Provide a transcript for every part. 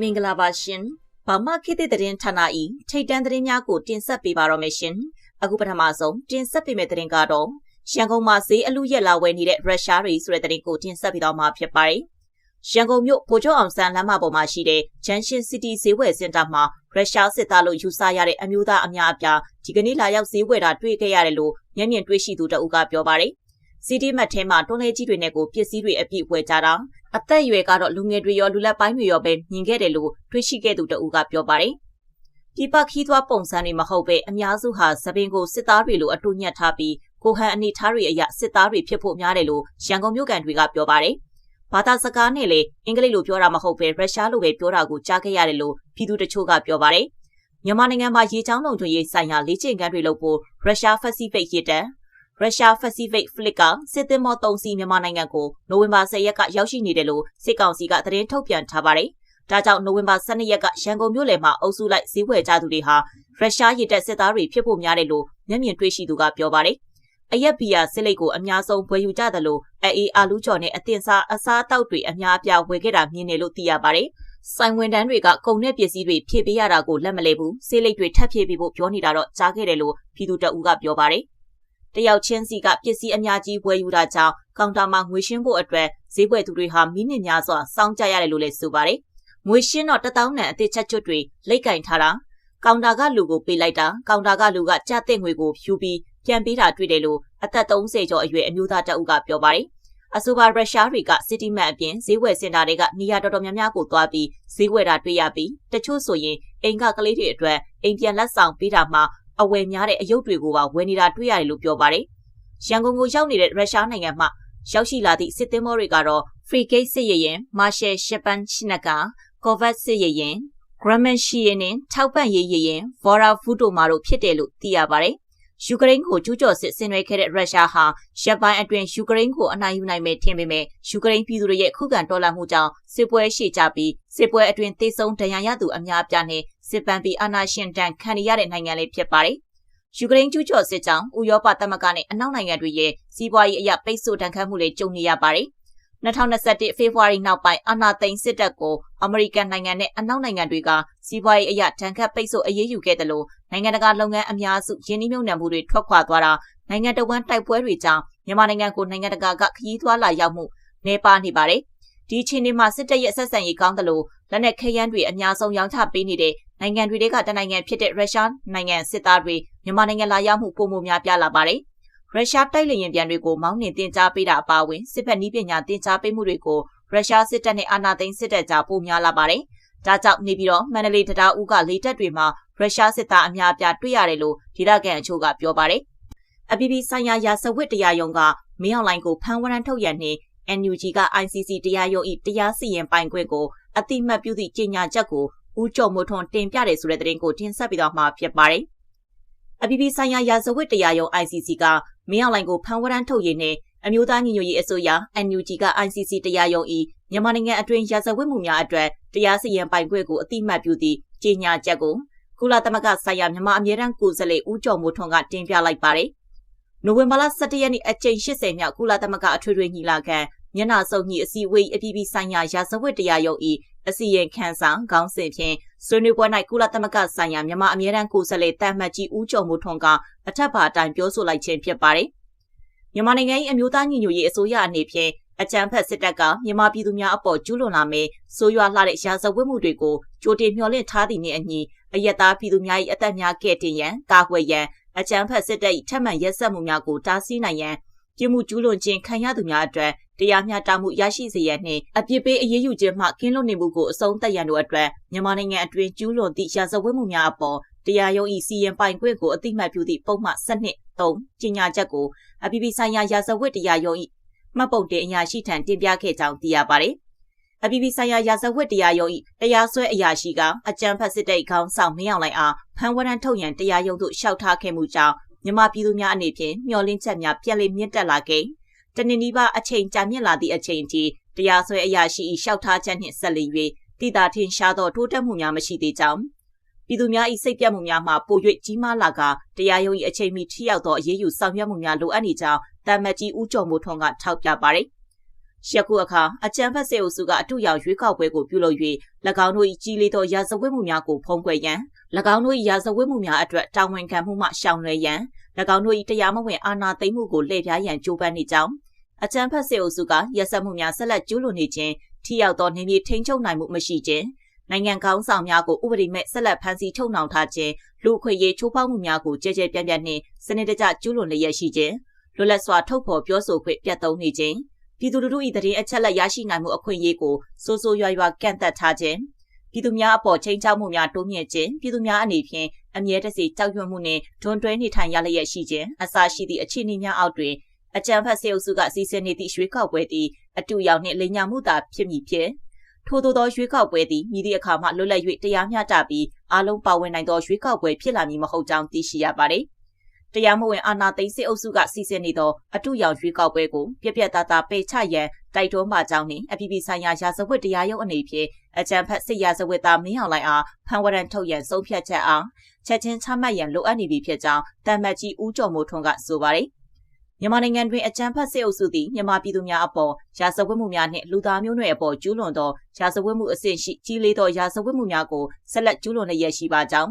မင်္ဂလာပါရှင်။ဘာမခေတ်သစ်သတင်းဌာန၏ထိတ်တန့်သတင်းများကိုတင်ဆက်ပေးပါတော့မယ်ရှင်။အခုပထမဆုံးတင်ဆက်ပေးမယ့်သတင်းကတော့ရန်ကုန်မှာဈေးအလူရက်လာဝယ်နေတဲ့ရုရှားတွေဆိုတဲ့သတင်းကိုတင်ဆက်ပေးတော့မှာဖြစ်ပါတယ်။ရန်ကုန်မြို့ဗိုလ်ချုပ်အောင်ဆန်းလမ်းမပေါ်မှာရှိတဲ့ Junction City ဈေးဝယ်စင်တာမှာရုရှားစစ်သားလို့ယူဆရတဲ့အမျိုးသားအများအပြားဒီကနေ့လာရောက်ဈေးဝယ်တာတွေ့ခဲ့ရတယ်လို့မျက်မြင်တွေ့ရှိသူတအုပ်ကပြောပါတယ်။ CD မတ်ထဲမှာတွန်းလဲကြီးတွေနဲ့ကိုပစ္စည်းတွေအပြည့်ဝယ်ကြတာ အသက်အရွယ်ကတော့လူငယ်တွေရောလူလက်ပိုင်းတွေရောပဲမြင်ခဲ့တယ်လို့တွေးရှိခဲ့သူတဦးကပြောပါတယ်။ဒီပခီးသွားပုံစံတွေမဟုတ်ပဲအများစုဟာသပင်ကိုစစ်သားတွေလိုအတူညှက်ထားပြီးကိုဟန်အနေထားတွေအရစစ်သားတွေဖြစ်ဖို့များတယ်လို့ရန်ကုန်မြို့ကန်တွေကပြောပါတယ်။ဘာသာစကားနဲ့လည်းအင်္ဂလိပ်လိုပြောတာမဟုတ်ပဲရုရှားလိုပဲပြောတာကိုကြားခဲ့ရတယ်လို့ပြည်သူတချို့ကပြောပါတယ်။မြန်မာနိုင်ငံမှာရေချောင်းလုံခြုံရေးဆိုင်ရာလေ့ကျင့်ခန်းတွေလုပ်ဖို့ရုရှားဖက်စီဖိတ်ရတဲ့ရု ရှား Pacific Fleet ကစစ်သင်္ဘော၃စီးမြန်မာနိုင်ငံကိုနိုဝင်ဘာ10ရက်ကရောက်ရှိနေတယ်လို့စစ်ကောင်စီကသတင်းထုတ်ပြန်ထားပါတယ်။ဒါကြောင့်နိုဝင်ဘာ12ရက်ကရန်ကုန်မြို့လယ်မှာအုပ်စုလိုက်ဈေးဝယ်ကြသူတွေဟာရုရှားရေတပ်စစ်သားတွေဖြစ်ဖို့များတယ်လို့မျက်မြင်တွေ့ရှိသူကပြောပါတယ်။အရက်ဘီယာစစ်လိတ်ကိုအများဆုံးဝယ်ယူကြတယ်လို့အေးအာလူကျော်နဲ့အတင်စားအစားအသောက်တွေအများအပြားဝယ်ခဲ့တာမြင်တယ်လို့သိရပါတယ်။ဆိုင်ဝန်တန်းတွေကကုန်တဲ့ပစ္စည်းတွေဖြည့်ပေးရတာကိုလက်မလဲဘူး။စစ်လိတ်တွေထပ်ဖြည့်ပေးဖို့ပြောနေတာတော့ကြားခဲ့တယ်လို့ပြည်သူတအူးကပြောပါတယ်။ တယောက်ချင်းစီကပစ္စည်းအများကြီးဝယ်ယူတာကြောင့်ကောင်တာမှာငွေရှင်းဖို့အတွက်ဈေးကွက်သူတွေဟာမိနစ်များစွာစောင့်ကြရတယ်လို့လည်းဆိုပါတယ်။ငွေရှင်းတော့တထောင်နံအသစ်ချက်ချွတ်တွေလိတ်ကင်ထားတာကောင်တာကလူကိုပေးလိုက်တာကောင်တာကလူကကြက်တဲ့ငွေကိုယူပြီးပြန်ပေးတာတွေ့တယ်လို့အသက်30ကျော်အရွယ်အမျိုးသားတအုပ်ကပြောပါတယ်။အဆိုပါရုရှားတွေကစီတီမတ်အပြင်ဈေးဝယ်စင်တာတွေကနေရာတော်တော်များများကိုသွားပြီးဈေးဝယ်တာတွေ့ရပြီးတချို့ဆိုရင်အိမ်ကကလေးတွေအတွက်အိမ်ပြန်လက်ဆောင်ပေးတာမှ အဝယ်များတဲ့အယုတ်တွေကိုပါဝယ်နေတာတွေ့ရတယ်လို့ပြောပါတယ်။ရန်ကုန်ကိုရောက်နေတဲ့ရုရှားနိုင်ငံမှရောက်ရှိလာသည့်စစ်သင်္ဘောတွေကတော့ Frigate စစ်ရေယာဉ် Marshal Shapan Shinaka Corvette စစ်ရေယာဉ် Grumman ရှိရင်နဲ့ထောက်ပံ့ရေးရေယာဉ် Vora Futo တို့ဖြစ်တယ်လို့သိရပါတယ်။ယူကရိန်းကိုကျူးကျော်စစ်ဆင်နွှဲခဲ့တဲ့ရုရှားဟာရပ်ပိုင်းအတွင်းယူကရိန်းကိုအနိုင်ယူနိုင်မယ်ထင်ပေမဲ့ယူကရိန်းပြည်သူတွေရဲ့ခုခံတော်လှန်မှုကြောင့်စစ်ပွဲရှေ့ကျပြီးစစ်ပွဲအတွင်းသေဆုံးဒဏ်ရာရသူအများအပြားနဲ့ စစ်ပန်းပြီးအာဏာရှင်တန်ခံရတဲ့နိုင်ငံလေးဖြစ်ပါတယ်။ယူကရိန်းကျူးကျော်စစ်ကြောင့်ဥရောပသမဂ္ဂနဲ့အနောက်နိုင်ငံတွေရဲ့စီးပွားရေးအရပိတ်ဆို့တန်ခတ်မှုတွေကြုံနေရပါတယ်2021ဖေဖော်ဝါရီနောက်ပိုင်းအာဏာသိမ်းစစ်တပ်ကိုအမေရိကန်နိုင်ငံနဲ့အနောက်နိုင်ငံတွေကစီးပွားရေးအရတန်ခတ်ပိတ်ဆို့အရေးယူခဲ့တယ်လို့နိုင်ငံတကာလုပ်ငန်းအများစုယင်းနှိမ့်နှံမှုတွေထွက်ခွာသွားတာနိုင်ငံတော်ဝန်တိုက်ပွဲတွေကြောင့်မြန်မာနိုင်ငံကိုနိုင်ငံတကာကခရီးသွားလာရောက်မှုနေပါနေပါတယ်။ဒီချိန်မှာစစ်တပ်ရဲ့ဆက်ဆံရေးကောင်းတယ်လို့လက်နက်ခဲယမ်းတွေအများဆုံးရောင်းချပေးနေတဲ့ နိုင်ငံတွေကတနိုင်ငံဖြစ်တဲ့ရုရှားနိုင်ငံစစ်သားတွေမြန်မာနိုင်ငံလာရောက်မှုပုံမှုများပြလာပါတယ်။ရုရှားတိုက်လေယာဉ်ပြန်တွေကိုမောင်းနှင်တင်ကြားပေးတာအပါအဝင်စစ်ဖက်နည်းပညာတင်ကြားပေးမှုတွေကိုရုရှားစစ်တပ်နဲ့အာဏာသိမ်းစစ်တပ်ကြားပိုများလာပါတယ်။ဒါကြောင့်နေပြီးတော့မန္တလေးတရားဦးကလေတပ်တွေမှာရုရှားစစ်သားအများအပြားတွေ့ရတယ်လို့ဒေသခံအချို့ကပြောပါတယ်။အပြည်ပြည်ဆိုင်ရာရာဇဝတ်တရားရုံးကမင်းအောင်လိုင်ကိုဖမ်းဝရမ်းထုတ်ရနှင့် NUG က ICC တရားရုံး၏တရားစီရင်ပိုင်ခွင့်ကိုအတိမတ်ပြုသည့်ကြေညာချက်ကို ဦးကျော်မိုးထွန်းတင်ပြတယ်ဆိုတဲ့သတင်းကိုတင်ဆက်ပြီးတော့မှာဖြစ်ပါတယ်။အပြည်ပြည်ဆိုင်ရာရာဇဝတ်တရားရုံး ICC ကမင်းအောင်လှိုင်ကိုဖမ်းဝရမ်းထုတ်ရေးနဲ့အမျိုးသားညီညွတ်ရေးအစိုးရ NUG က ICC တရားရုံး၏မြန်မာနိုင်ငံအတွင်းရာဇဝတ်မှုများအတွက်တရားစီရင်ပိုင်ခွင့်ကိုအတိမတ်ပြုသည့်ကြေညာချက်ကိုကုလသမဂ္ဂဆိုင်ရာမြန်မာအမြဲတမ်းကိုယ်စားလှယ်ဦးကျော်မိုးထွန်းကတင်ပြလိုက်ပါတယ်။နိုဝင်ဘာလ17ရက်နေ့အကြိမ်80မြောက်ကုလသမဂ္ဂအထွေထွေညီလာခံမျက်နှာစုံညီအစည်းအဝေးအပြည်ပြည်ဆိုင်ရာရာဇဝတ်တရားရုံး၏ အစီရင်ခံစာခေါင်းစဉ်ဖြင့်ဆွေးနွေးပွဲ၌ကုလသမဂ္ဂဆိုင်ရာမြန်မာအမြဲတမ်းကိုယ်စားလှယ်တမ်မတ်ကြီးဦးကျော်မိုးထွန်းကအထက်ပါအတိုင်းပြောဆိုလိုက်ခြင်းဖြစ်ပါတယ်။မြန်မာနိုင်ငံ၏အမျိုးသားညီညွတ်ရေးအစိုးရအနေဖြင့်အကြမ်းဖက်စစ်တပ်ကမြန်မာပြည်သူများအပေါ်ကျူးလွန်လာမယ်ဆိုးရွားလှတဲ့ရာဇဝတ်မှုတွေကိုကြိုတင်မျှော်လင့်ထားသည့်နှင့်အညီအယက်သားပြည်သူများ၏အသက်များကဲ့တင်ရန်ကာကွယ်ရန်အကြမ်းဖက်စစ်တပ်၏ထက်မှန်ရက်စက်မှုများကိုတားဆီးနိုင်ရန်ပြမှုကျူးလွန်ခြင်းခံရသူများအတွက် တရားမျှတမှုရရှိစေရန်နှင့်အပြစ်ပေးအရေးယူခြင်းမှကင်းလွတ်နေမှုကိုအဆုံးသတ်ရန်တို့အတွက်မြန်မာနိုင်ငံအတွင်းကျူးလွန်သည့်ရာဇဝတ်မှုများအပေါ်တရားရုံး၏စီရင်ပိုင်ခွင့်ကိုအတိမတ်ပြုသည့်ပုံမှန်7နှစ်3ကြီးညာချက်ကိုအပြည်ပြည်ဆိုင်ရာရာဇဝတ်တရားရုံး၏မှတ်ပုံတင်အရာရှိထံတင်ပြခဲ့ကြောင်းသိရပါတယ်။အပြည်ပြည်ဆိုင်ရာရာဇဝတ်တရားရုံး၏တရားစွဲအရာရှိကအကြံဖတ်စစ်တဲ့ခေါင်းဆောင်မင်းအောင်လှိုင်အားဖမ်းဝရမ်းထုတ်ရန်တရားရုံးသို့လျှောက်ထားခဲ့မှုကြောင့်မြန်မာပြည်သူများအနေဖြင့်မျှော်လင့်ချက်များပြက်လေးမြင့်တက်လာခဲ့ တနင်္လာနေ့အချိန်ကြာမြင့်လာသည့်အချိန်ထိတရားစွဲအရာရှိ၏လျှောက်ထားချက်နှင့်ဆက်လက်၍တည်တာထင်ရှားသောတိုးတက်မှုများမရှိသေးကြောင်းပြည်သူများ၏စိတ်ပြတ်မှုများမှပို၍ကြီးမားလာကတရားရုံး၏အချိန်မီထိရောက်သောအရေးယူဆောင်ရွက်မှုများလိုအပ်နေကြောင်းတမ္မကြီးဦးကျော်မိုးထွန်းကထောက်ပြပါသည်ယခုအခါအကြံဖက်စေအုပ်စုကအထူးရောက်ရွေးကောက်ပွဲကိုပြုလုပ်၍၎င်းတို့၏ကြီးလေးသောရာဇဝတ်မှုများကိုဖုံးကွယ်ရန်၎င်းတို့၏ရာဇဝတ်မှုများအတွက်တာဝန်ခံမှုမှရှောင်လွှဲရန်၎ င်းတို့၏တရားမဝင်အာဏာသိမ်းမှုကိုလှည့်ပြားရန်ကြိုးပမ်းနေကြောင်းအကြံဖက်စေအုပ်စုကရစက်မှုများဆက်လက်ကျူးလွန်နေခြင်းထိရောက်သောနေမြေထိန်းချုပ်နိုင်မှုမရှိခြင်းနိုင်ငံကောင်းဆောင်များကိုဥပဒေမဲ့ဆက်လက်ဖမ်းဆီးထုတ်နှောင်ထားခြင်းလူခွေရေးချိုးဖောက်မှုများကိုကြဲကြဲပြန့်ပြန့်နှင့်စနစ်တကျကျူးလွန်လျက်ရှိခြင်းလွတ်လပ်စွာထုတ်ဖော်ပြောဆိုခွင့်ပြတ်သုံးနေခြင်းပြည်သူလူထု၏တရင်အချက်လက်ရရှိနိုင်မှုအခွင့်အရေးကိုစိုးစိုးရွားရွားကန့်သက်ထားခြင်း ပြည်သူများအပေါ်ချိန်ချောက်မှုများတိုးမြင့်ခြင်းပြည်သူများအနေဖြင့်အမြဲတစေကြောက်ရွံ့မှုနှင့်တွန်းတွဲနေထိုင်ရလျက်ရှိခြင်းအစရှိသည့်အခြေအနေများအောက်တွင်အကြံဖတ်စေအုပ်စုကစီစဉ်နေသည့်ရွှေကောက်ပွဲသည်အတူရောက်နှင့်လိညာမှုသာဖြစ်မည်ဖြစ်ထို့သောသောရွှေကောက်ပွဲသည်မြည်သည့်အခါမှလွတ်လပ်၍တရားမျှတပြီးအားလုံးပါဝင်နိုင်သောရွှေကောက်ပွဲဖြစ်လာမည်မဟုတ်ကြောင်းသိရှိရပါသည် တရားမဝင်အာဏာသိမ်းစစ်အုပ်စုကစီစဉ်နေသောအတူရောက်ရွေးကောက်ပွဲကိုပြက်ပြက်သားသားပယ်ချရန်တိုက်တွန်းပါကြောင်းနှင့်အပြည်ပြည်ဆိုင်ရာရာဇဝတ်တရားရုံးအနေဖြင့်အကြံဖက်စစ်ရာဇဝတ်သားမင်းအောင်လှိုင်အားဖန်ဝရန်ထုတ်ရန်ဆုံးဖြတ်ချက်အားချက်ချင်းချမှတ်ရန်လိုအပ်နေပြီဖြစ်ကြောင်းတမ်မတ်ကြီးဦးကျော်မိုးထွန်းကဆိုပါတယ်မြန်မာနိုင်ငံတွင်အကြမ်းဖက်စစ်အုပ်စုသည်မြန်မာပြည်သူများအပေါ်ရာဇဝတ်မှုများနှင့်လူသားမျိုးနွယ်အပေါ်ကျူးလွန်သောရာဇဝတ်မှုအဆင့်ရှိကြီးလေးသောရာဇဝတ်မှုများကိုဆက်လက်ကျူးလွန်လျက်ရှိပါကြောင်း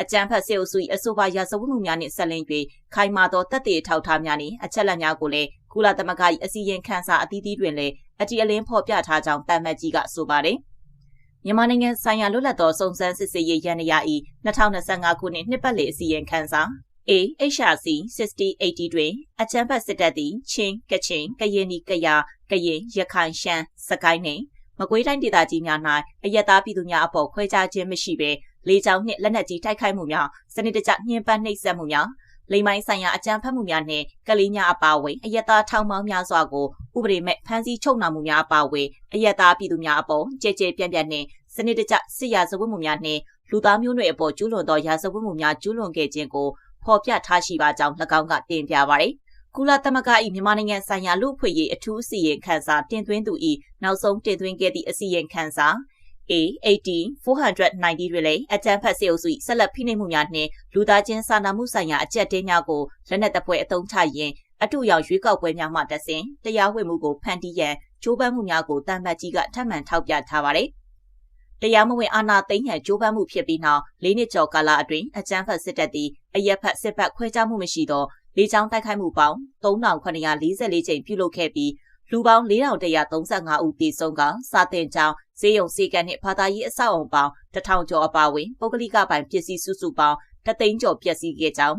အကြမ်းဖက်စစ်အုပ်စု၏အဆိုပါရာဇဝတ်မှုများနှင့်ဆက်လင်း၍ခိုင်မာသောတပ်တွေထောက်ထားများနှင့်အချက်လက်များကိုလည်းကုလသမဂ္ဂ၏အစည်းအဝေးခန်းစာအသီးသီးတွင်လည်းအတီအလင်းဖော်ပြထားကြောင်းတမ်မတ်ကြီးကဆိုပါတယ်မြန်မာနိုင်ငံဆိုင်ရာလွတ်လပ်သောစုံစမ်းစစ်ဆေးရေးရန်ရာ၏2025ခုနှစ်နှစ်ပတ်လည်အစည်းအဝေးခန်းစာ AHRC 6080တွင်အချမ်းဖတ်စစ်တပ်သည်ချင်းကချင်ကရင်နီကယာကရင်ရခိုင်ရှမ်းစကိုင်းနှင့်မကွေးတိုင်းဒေသကြီးများ၌အယက်သားပြည်သူများအပေါ်ခွဲခြားခြင်းမရှိဘဲ လေကြောင်းနှင့်လက်နက်ကြီးတိုက်ခိုက်မှုများစနစ်တကျညှဉ်းပန်းနှိပ်စက်မှုများလိမ်မိုင်းဆိုင်ရာအကြမ်းဖက်မှုများနှင့်ကလေးများအပါအဝင်အယက်သားထောင်ပေါင်းများစွာကိုဥပဒေမဲ့ဖမ်းဆီးချုပ်နှောင်မှုများအပါအဝင်အယက်သားပြည်သူများအပေါ်ကြဲကြဲပြန့်ပြန့်နှင့်စနစ်တကျစစ်ရာဇဝတ်မှုများနှင့်လူသားမျိုးနွယ်အပေါ်ကျူးလွန်သောရာဇဝတ်မှုများကျူးလွန်ခဲ့ခြင်းကိုဖော်ပြထားရှိပါကြောင်း၎င်းကတင်ပြပါရယ်ကုလသမဂ္ဂ၏မြန်မာနိုင်ငံဆိုင်ရာလူ့အဖွဲ့ရေးအထူးအစီရင်ခံစာတင်သွင်းသူ၏နောက်ဆုံးတင်သွင်းခဲ့သည့်အစီရင်ခံစာ A80 490တွင်လည်းအကြမ်းဖက်စေအုပ်စု၏ဆက်လက်ဖိနှိပ်မှုများနှင့်လူသားချင်းစာနာမှုဆိုင်ရာအကြက်တင်းများကိုလက်နက်တပ်ဖွဲ့အုံချရင်းအတူရောက်ရွေးကောက်ပွဲများမှတဆင်တရားဝင်မှုကိုဖန်တီးရန်ကြိုးပမ်းမှုများကိုတမ်မတ်ကြီးကထပ်မံထောက်ပြထားပါတယ်။တရားမဝင်အာဏာသိမ်းရန်ကြိုးပမ်းမှုဖြစ်ပြီးနောက်၄နှစ်ကျော်ကာလအတွင်းအကြမ်းဖက်စစ်တပ်သည်အရက်ဖက်စစ်ဘက်ခွဲခြားမှုမရှိသောလေကြောင်းတိုက်ခိုက်မှုပေါင်း3944ကြိမ်ပြုလုပ်ခဲ့ပြီးလူပေါင်း4135ဦးသေဆုံးကစာတင်ကြောင်း ဈေးရုံစီကံနှင့်ဘာသာရေးအဆောက်အုံပေါင်း1000ကျော်အပါအဝင်ပုဂ္ဂလိကပိုင်ပစ္စည်းစုစုပေါင်းတသိန်းကျော်ပျက်စီးခဲ့ကြောင်း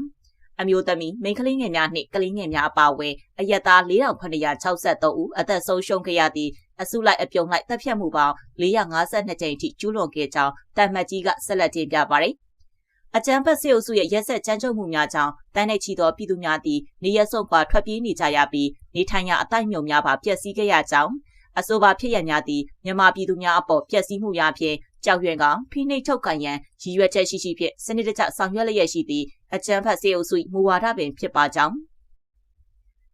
အမျိုးသမီးမိန်းကလေးငယ်များနှင့်ကလေးငယ်များအပါအဝင်အယက်သား4963ဦးအသက်ဆုံးရှုံးခဲ့ရသည့်အစုလိုက်အပြုံလိုက်တပ်ဖြတ်မှုပေါင်း452ကြိမ်အထိကျူးလွန်ခဲ့ကြောင်းတမ်မတ်ကြီးကဆက်လက်တင်ပြပါတယ်။အကြမ်းဖက်စစ်အုပ်စုရဲ့ရက်ဆက်ကြမ်းကြုတ်မှုများကြောင့်တန်းနေချီသောပြည်သူများသည်နေရဆုံခွာထွက်ပြေးနေကြရပြီးနေထိုင်ရာအတိုင်းမြုံများပါပျက်စီးခဲ့ရကြောင်း အဆိုပါဖြစ်ရများသည့်မြန်မာပြည်သူများအပေါ်ပျက်စီးမှုများဖြင့်ကြောက်ရွံ့ကဖိနှိပ်ထုတ်ကန်ရန်ရည်ရွယ်ချက်ရှိရှိဖြင့်စနစ်တကျဆောင်ရွက်လျက်ရှိသည့်အကြမ်းဖက်စေအုပ်စုမူဝါဒပင်ဖြစ်ပါကြောင်း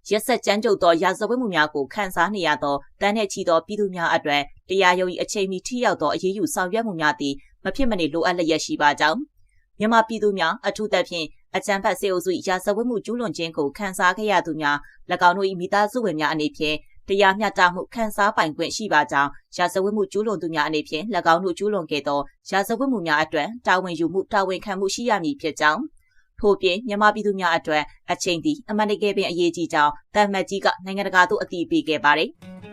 ရက်ဆက်ကြမ်းကြုတ်သောရာဇဝတ်မှုများကိုခန်းစားနေရသောတန်းနဲ့ချီသောပြည်သူများအတွက်တရားရုံး၏အချိန်မီထိရောက်သောအရေးယူဆောင်ရွက်မှုများသည်မဖြစ်မနေလိုအပ်လျက်ရှိပါကြောင်းမြန်မာပြည်သူများအထူးသဖြင့်အကြမ်းဖက်စေအုပ်စုရာဇဝတ်မှုကျူးလွန်ခြင်းကိုခန်းစားခဲ့ရသူများ၎င်းတို့၏မိသားစုဝင်များအနေဖြင့် တရားမျှတမှုခန်းစားပိုင်ခွင့်ရှိပါကြောင်းရာဇဝတ်မှုကျူးလွန်သူများအနေဖြင့်၎င်းတို့ကျူးလွန်ခဲ့သောရာဇဝတ်မှုများအတွက်တာဝန်ယူမှုတာဝန်ခံမှုရှိရမည်ဖြစ်ကြောင်းထို့ပြင်မြန်မာပြည်သူများအတွက်အချိန်သည်အမှန်တကယ်ပင်အရေးကြီးကြောင်းတမ်မတ်ကြီးကနိုင်ငံတကာသို့အတည်ပြုခဲ့ပါတယ်။